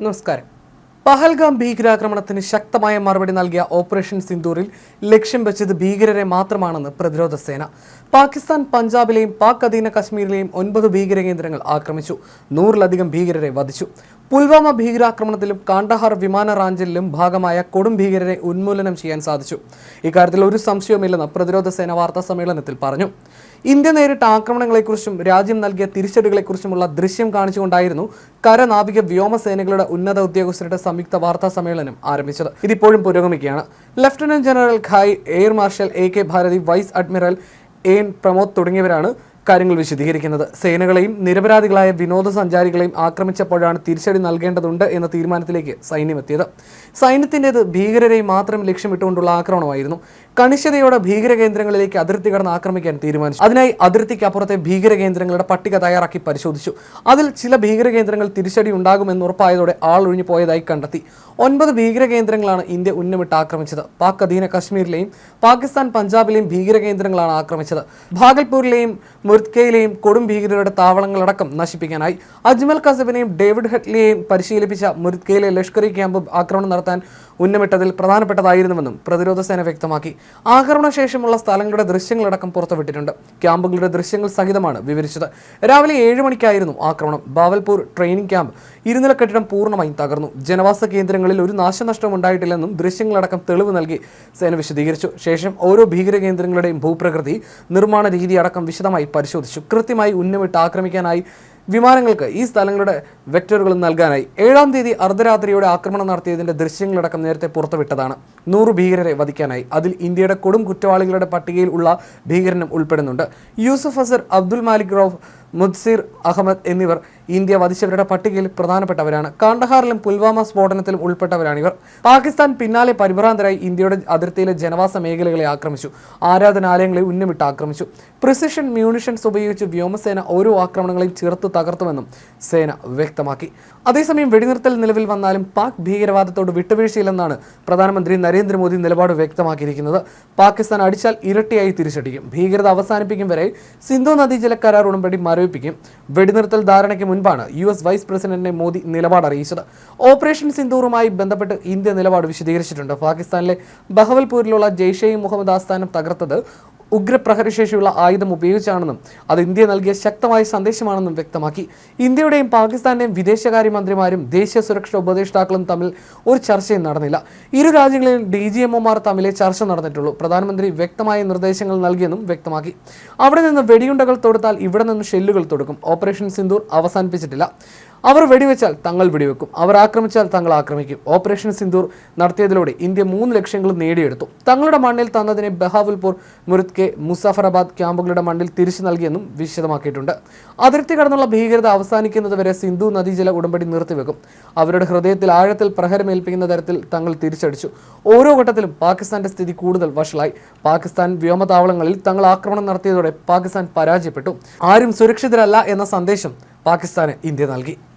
നമസ്കാരം. പഹൽഗാം ഭീകരാക്രമണത്തിന് ശക്തമായ മറുപടി നൽകിയ ഓപ്പറേഷൻ സിന്ദൂറിൽ ലക്ഷ്യം വെച്ചത് ഭീകരരെ മാത്രമാണെന്ന് പ്രതിരോധ സേന. പാകിസ്ഥാൻ പഞ്ചാബിലെയും പാക് അധീന കശ്മീരിലെയും ഒൻപത് ഭീകര കേന്ദ്രങ്ങൾ ആക്രമിച്ചു. നൂറിലധികം ഭീകരരെ വധിച്ചു. പുൽവാമ ഭീകരാക്രമണത്തിലും കാണ്ടഹാർ വിമാന റാഞ്ചലിലും ഭാഗമായ കൊടും ഭീകരരെ ഉന്മൂലനം ചെയ്യാൻ സാധിച്ചു. ഇക്കാര്യത്തിൽ ഒരു സംശയവുമില്ലെന്ന് പ്രതിരോധ സേന വാർത്താ സമ്മേളനത്തിൽ പറഞ്ഞു. ഇന്ത്യ നേരിട്ട ആക്രമണങ്ങളെക്കുറിച്ചും രാജ്യം നൽകിയ തിരിച്ചടികളെക്കുറിച്ചുമുള്ള ദൃശ്യം കാണിച്ചുകൊണ്ടായിരുന്നു കരനാവിക വ്യോമസേനകളുടെ ഉന്നത ഉദ്യോഗസ്ഥരുടെ സംയുക്ത വാർത്താ സമ്മേളനം ആരംഭിച്ചത്. ഇതിപ്പോഴും പുരോഗമിക്കുകയാണ്. Lieutenant general Ghai air marshal A K Bharti vice admiral N Pramod തുടങ്ങിയവരാണ് കാര്യങ്ങൾ വിശദീകരിക്കുന്നത്. സേനകളെയും നിരപരാധികളായ വിനോദസഞ്ചാരികളെയും ആക്രമിച്ചപ്പോഴാണ് തിരിച്ചടി നൽകേണ്ടതുണ്ട് എന്ന തീരുമാനത്തിലേക്ക് സൈന്യം എത്തിയത്. സൈന്യത്തിന്റെത് ഭീകരരെയും മാത്രം ലക്ഷ്യമിട്ടുകൊണ്ടുള്ള ആക്രമണമായിരുന്നു. കണിശതയോടെ ഭീകര കേന്ദ്രങ്ങളിലേക്ക് അതിർത്തി കടന്ന് ആക്രമിക്കാൻ തീരുമാനിച്ചു. അതിനായി അതിർത്തിക്ക് അപ്പുറത്തെ ഭീകര കേന്ദ്രങ്ങളുടെ പട്ടിക തയ്യാറാക്കി പരിശോധിച്ചു. അതിൽ ചില ഭീകര കേന്ദ്രങ്ങൾ തിരിച്ചടി ഉണ്ടാകുമെന്ന് ഉറപ്പായതോടെ ആൾ ഒഴിഞ്ഞു പോയതായി കണ്ടെത്തി. ഒൻപത് ഭീകര കേന്ദ്രങ്ങളാണ് ഇന്ത്യ ഉന്നമിട്ട് ആക്രമിച്ചത്. പാക് അധീന കശ്മീരിലെയും പാകിസ്ഥാൻ പഞ്ചാബിലെയും ഭീകര കേന്ദ്രങ്ങളാണ് ആക്രമിച്ചത്. ഭാഗൽപൂരിലെയും മുർത്കയിലെയും കൊടും ഭീകരരുടെ താവളങ്ങളടക്കം നശിപ്പിക്കാനായി. അജ്മൽ കസബിനെയും ഡേവിഡ് ഹെഡ്ലിയെയും പരിശീലിപ്പിച്ച മുർത്കയിലെ ലഷ്കർ ക്യാമ്പ് ആക്രമണം നടത്താൻ ഉന്നമിട്ടതിൽ പ്രധാനപ്പെട്ടതായിരുന്നുവെന്നും പ്രതിരോധ സേന വ്യക്തമാക്കി. ആക്രമണശേഷമുള്ള സ്ഥലങ്ങളുടെ ദൃശ്യങ്ങളടക്കം പുറത്തുവിട്ടിട്ടുണ്ട്. ക്യാമ്പുകളുടെ ദൃശ്യങ്ങൾ സഹിതമാണ് വിവരിച്ചത്. രാവിലെ ഏഴ് മണിക്കായിരുന്നു ആക്രമണം. ബാവൽപൂർ ട്രെയിനിംഗ് ക്യാമ്പ് ഇരുനില കെട്ടിടം പൂർണമായും തകർന്നു. ജനവാസ കേന്ദ്രങ്ങളിൽ ഒരു നാശനഷ്ടം ഉണ്ടായിട്ടില്ലെന്നും ദൃശ്യങ്ങളടക്കം തെളിവ് നൽകി സേന വിശദീകരിച്ചു. ശേഷം ഓരോ ഭീകര കേന്ദ്രങ്ങളുടെയും ഭൂപ്രകൃതി നിർമ്മാണ രീതി അടക്കം വിശദമായി പരിശോധിച്ചു. കൃത്യമായി ഉന്നമിട്ട് ആക്രമിക്കാനായി വിമാനങ്ങൾക്ക് ഈ സ്ഥലങ്ങളുടെ വെക്ടറുകൾ നൽകാനായി ഏഴാം തീയതി അർദ്ധരാത്രിയോടെ ആക്രമണം നടത്തിയതിന്റെ ദൃശ്യങ്ങളടക്കം നേരത്തെ പുറത്തുവിട്ടതാണ്. നൂറ് ഭീകരരെ വധിക്കാനായി. അതിൽ ഇന്ത്യയുടെ കൊടും കുറ്റവാളികളുടെ പട്ടികയിൽ ഉള്ള ഭീകരനും ഉൾപ്പെടുന്നുണ്ട്. യൂസഫ് അസർ അബ്ദുൽ മാലിക് റൌഫ് മുദ്സിർ അഹമ്മദ് എന്നിവർ ഇന്ത്യ വധിച്ചവരുടെ പട്ടികയിൽ പ്രധാനപ്പെട്ടവരാണ്. കാണ്ടഹാറിലും പുൽവാമ സ്ഫോടനത്തിലും ഉൾപ്പെട്ടവരാണിവർ പാകിസ്ഥാൻ പിന്നാലെ പരിഭ്രാന്തരായി ഇന്ത്യയുടെ അതിർത്തിയിലെ ജനവാസ മേഖലകളെ ആക്രമിച്ചു. ആരാധനാലയങ്ങളെ ഉന്നമിട്ട് ആക്രമിച്ചു. പ്രിസിഷൻ മ്യൂണിഷൻസ് ഉപയോഗിച്ച് വ്യോമസേന ഓരോ ആക്രമണങ്ങളെയും ചേർത്ത് തകർത്തുമെന്നും സേന വ്യക്തമാക്കി. അതേസമയം വെടിനിർത്തൽ നിലവിൽ വന്നാലും പാക് ഭീകരവാദത്തോട് വിട്ടുവീഴ്ചയില്ലെന്നാണ് പ്രധാനമന്ത്രി നരേന്ദ്രമോദി നിലപാട് വ്യക്തമാക്കിയിരിക്കുന്നത്. പാകിസ്ഥാൻ അടിച്ചാൽ ഇരട്ടിയായി തിരിച്ചടിക്കും. ഭീകരത അവസാനിപ്പിക്കും വരെ സിന്ധു നദീജല കരാർ ഉടമ്പടി മരവിപ്പിക്കും വെടിനിർത്തൽ ധാരണയ്ക്ക് മുൻപാണ് യു എസ് വൈസ് പ്രസിഡന്റിനെ മോദി നിലപാട് അറിയിച്ചത്. ഓപ്പറേഷൻ സിന്ദൂറുമായി ബന്ധപ്പെട്ട് ഇന്ത്യ നിലപാട് വിശദീകരിച്ചിട്ടുണ്ട്. പാകിസ്ഥാനിലെ ബഹവൽപൂരിലുള്ള ജെയ്ഷെ മുഹമ്മദ് ആസ്ഥാനം തകർത്തത് ഉഗ്രപ്രഹരശേഷിയുള്ള ആയുധം ഉപയോഗിച്ചാണെന്നും അത് ഇന്ത്യ നൽകിയ ശക്തമായ സന്ദേശമാണെന്നും വ്യക്തമാക്കി. ഇന്ത്യയുടെയും പാകിസ്ഥാന്റെയും വിദേശകാര്യമന്ത്രിമാരും ദേശീയ സുരക്ഷാ ഉപദേഷ്ടാക്കളും തമ്മിൽ ഒരു ചർച്ചയും നടന്നില്ല. ഇരു രാജ്യങ്ങളിലും ഡി ജി എംഒമാർ തമ്മിലെ ചർച്ച നടന്നിട്ടുള്ളൂ. പ്രധാനമന്ത്രി വ്യക്തമായ നിർദ്ദേശങ്ങൾ നൽകിയെന്നും വ്യക്തമാക്കി. അവിടെ നിന്ന് വെടിയുണ്ടകൾ തൊടുത്താൽ ഇവിടെ നിന്ന് ഷെല്ലുകൾ തൊടുക്കും. ഓപ്പറേഷൻ സിന്ദൂർ അവസാനിപ്പിച്ചിട്ടില്ല. അവർ വെടിവെച്ചാൽ തങ്ങൾ വെടിവെക്കും. അവർ ആക്രമിച്ചാൽ തങ്ങൾ ആക്രമിക്കും. ഓപ്പറേഷൻ സിന്ദൂർ നടത്തിയതിലൂടെ ഇന്ത്യ മൂന്ന് ലക്ഷ്യങ്ങൾ നേടിയെടുത്തു. തങ്ങളുടെ മണ്ണിൽ തന്നതിനെ ബഹാവുൽപൂർ മുറിത്കെ മുസാഫറാബാദ് ക്യാമ്പുകളുടെ മണ്ണിൽ തിരിച്ചു നൽകിയെന്നും വിശദമാക്കിയിട്ടുണ്ട്. അതിർത്തി കടന്നുള്ള ഭീകരത അവസാനിക്കുന്നതുവരെ സിന്ധു നദീജല ഉടമ്പടി നിർത്തിവെക്കും. അവരുടെ ഹൃദയത്തിൽ ആഴത്തിൽ പ്രഹരമേൽപ്പിക്കുന്ന തരത്തിൽ തങ്ങൾ തിരിച്ചടിച്ചു. ഓരോ ഘട്ടത്തിലും പാകിസ്ഥാന്റെ സ്ഥിതി കൂടുതൽ വഷളായി. പാകിസ്ഥാൻ വ്യോമതാവളങ്ങളിൽ തങ്ങൾ ആക്രമണം നടത്തിയതോടെ പാകിസ്ഥാൻ പരാജയപ്പെട്ടു. ആരും സുരക്ഷിതരല്ല എന്ന സന്ദേശം പാകിസ്ഥാന് ഇന്ത്യ നൽകി.